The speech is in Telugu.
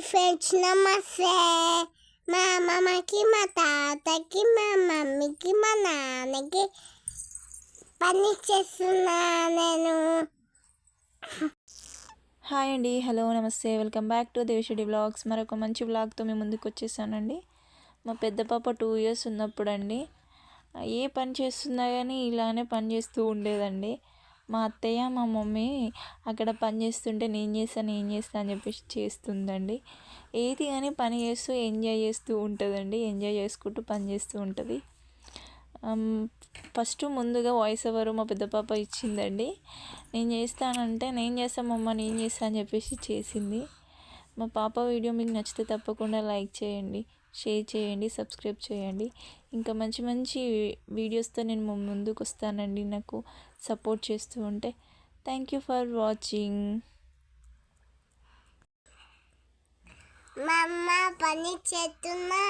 ఫ్రెండ్స్ నమస్తే మా అమ్మమ్మకి మా తాతకి మా మమ్మీకి మా నాన్నకి పని చేస్తున్నా నేను హాయ్ అండి. Hello namaste. Welcome back to దేవిషుడి blogs మరొక మంచి బ్లాగ్తో మేము ముందుకు వచ్చేసానండి. మా పెద్ద పాప టూ ఇయర్స్ ఉన్నప్పుడు అండి ఏ పని చేస్తున్నా కానీ ఇలానే పని చేస్తూ ఉండేదండి. మా అత్తయ్య మా మమ్మీ అక్కడ పని చేస్తుంటే నేను చేస్తాను నేను చేస్తాను అని చెప్పేసి చేస్తుందండి. ఏది కానీ పని చేస్తూ ఎంజాయ్ చేస్తూ ఉంటుందండి. ఎంజాయ్ చేసుకుంటూ పని చేస్తూ ఉంటుంది. ఫస్ట్ ముందుగా వాయిస్ ఓవర్ మా పెద్ద పాప ఇచ్చిందండి. నేను చేస్తానంటే నేను చేస్తామమ్మ నేను చేస్తా అని చెప్పేసి చేసింది. మా పాప వీడియో మీకు నచ్చితే తప్పకుండా లైక్ చేయండి షేర్ చేయండి సబ్స్క్రైబ్ చేయండి. ఇంకా మంచి మంచి వీడియోస్తో నేను ముందుకు వస్తానండి. నాకు సపోర్ట్ చేస్తూ ఉంటే. థ్యాంక్ యూ ఫర్ వాచింగ్ మా అమ్మ పని చేస్తున్నా.